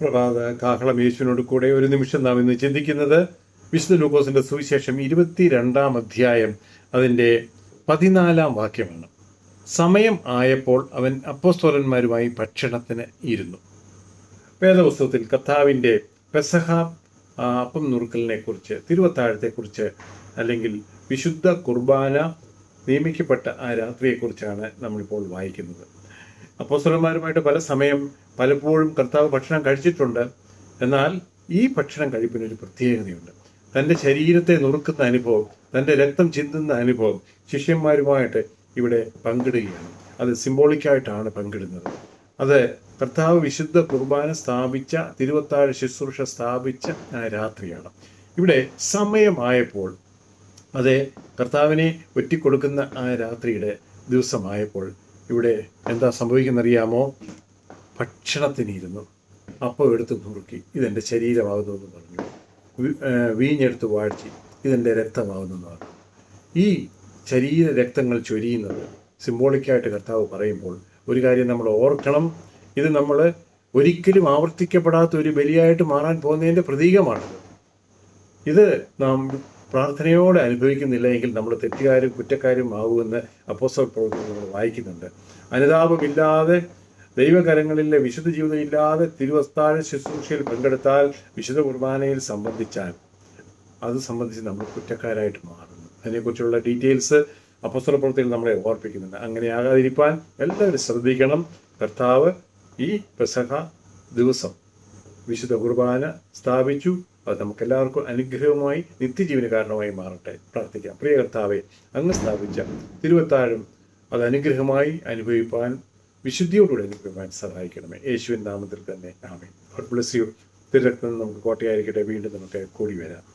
പ്രഭാത കാഹളം യേശുവിനോട് കൂടെ ഒരു നിമിഷം നാം ഇന്ന് ചിന്തിക്കുന്നത് വിശുദ്ധ ലൂക്കോസിന്റെ സുവിശേഷം ഇരുപത്തിരണ്ടാം അധ്യായം അതിന്റെ പതിനാലാം വാക്യമാണ്. സമയം ആയപ്പോൾ അവൻ അപ്പോസ്തോലന്മാരുമായി ഭക്ഷണത്തിന് ഇരുന്നു. വേദപുസ്തകത്തിൽ കഥാവിന്റെ പെസഹ അപ്പം നുറുക്കലിനെ കുറിച്ച് തിരുവത്താഴത്തെക്കുറിച്ച് അല്ലെങ്കിൽ വിശുദ്ധ കുർബാന നിയമിക്കപ്പെട്ട ആ രാത്രിയെക്കുറിച്ചാണ് നമ്മളിപ്പോൾ വായിക്കുന്നത്. അപ്പോസ്തലന്മാരുമായിട്ട് പല സമയം പലപ്പോഴും കർത്താവ് ഭക്ഷണം കഴിച്ചിട്ടുണ്ട്. എന്നാൽ ഈ ഭക്ഷണം കഴിപ്പിനൊരു പ്രത്യേകതയുണ്ട്. തന്റെ ശരീരത്തെ നുറുക്കുന്ന അനുഭവം തന്റെ രക്തം ചിന്തുന്ന അനുഭവം ശിഷ്യന്മാരുമായിട്ട് ഇവിടെ പങ്കിടുകയാണ്. അത് സിംബോളിക്കായിട്ടാണ് പങ്കിടുന്നത്. അത് കർത്താവ് വിശുദ്ധ കുർബാന സ്ഥാപിച്ച തിരുവത്താഴ ശുശ്രൂഷ സ്ഥാപിച്ച രാത്രിയാണ്. ഇവിടെ സമയമായപ്പോൾ അതെ കർത്താവിനെ ഒറ്റിക്കൊടുക്കുന്ന ആ രാത്രിയുടെ ദിവസമായപ്പോൾ ഇവിടെ എന്താ സംഭവിക്കുന്നറിയാമോ? ഭക്ഷണത്തിനിരുന്നു. അപ്പം എടുത്ത് നുറുക്കി. ഇതെന്റെ ശരീരമാകുന്നു എന്ന് പറഞ്ഞു വീഞ്ഞെടുത്ത് വാഴ്ത്തി. ഇതെന്റെ രക്തമാകുന്നു പറഞ്ഞു. ഈ ശരീര രക്തങ്ങൾ ചൊരിയുന്നത് സിംബോളിക്കായിട്ട് കർത്താവ് പറയുമ്പോൾ ഒരു കാര്യം നമ്മൾ ഓർക്കണം. ഇത് നമ്മൾ ഒരിക്കലും ആവർത്തിക്കപ്പെടാത്ത ഒരു ബലിയായിട്ട് മാറാൻ പോകുന്നതിന്റെ പ്രതീകമാണിത്. ഇത് നാം പ്രാർത്ഥനയോടെ അനുഭവിക്കുന്നില്ല എങ്കിൽ നമ്മൾ തെറ്റുകാരും കുറ്റക്കാരും ആകുമെന്ന് അപ്പോസ്റ്റൽ പ്രവർത്തനം നമ്മൾ വായിക്കുന്നുണ്ട്. അനുതാപമില്ലാതെ ദൈവകരങ്ങളിലെ വിശുദ്ധ ജീവിതം ഇല്ലാതെ തിരുവസ്താഴ ശുശ്രൂഷയിൽ പങ്കെടുത്താൽ വിശുദ്ധ കുർബാനയിൽ സംബന്ധിച്ചാൽ അത് സംബന്ധിച്ച് നമ്മൾ കുറ്റക്കാരായിട്ട് മാറുന്നു. അതിനെക്കുറിച്ചുള്ള ഡീറ്റെയിൽസ് അപ്പസ്വല പ്രവൃത്തിയിൽ നമ്മളെ ഓർപ്പിക്കുന്നുണ്ട്. അങ്ങനെ ആകാതിരിക്കാൻ എല്ലാവരും ശ്രദ്ധിക്കണം. കർത്താവ് ഈ പെസഹ ദിവസം വിശുദ്ധ കുർബാന സ്ഥാപിച്ചു. അത് നമുക്കെല്ലാവർക്കും അനുഗ്രഹമായി നിത്യജീവന കാരണമായി മാറട്ടെ. പ്രാർത്ഥിക്കാം. പ്രിയ കർത്താവെ അങ്ങ് സ്ഥാപിച്ച തിരുവത്താഴം അത് അനുഗ്രഹമായി അനുഭവിപ്പാൻ വിശുദ്ധിയോടുകൂടി അനുഭവിക്കാൻ സഹായിക്കണമേ. യേശുവിൻ നാമത്തിൽ തന്നെ. ആമേ ഗോഡ് ബ്ലസ് യു തിരുരക്തം നമുക്ക് കോട്ടയായിരിക്കട്ടെ. വീണ്ടും നമുക്ക് കൂടി വരാം.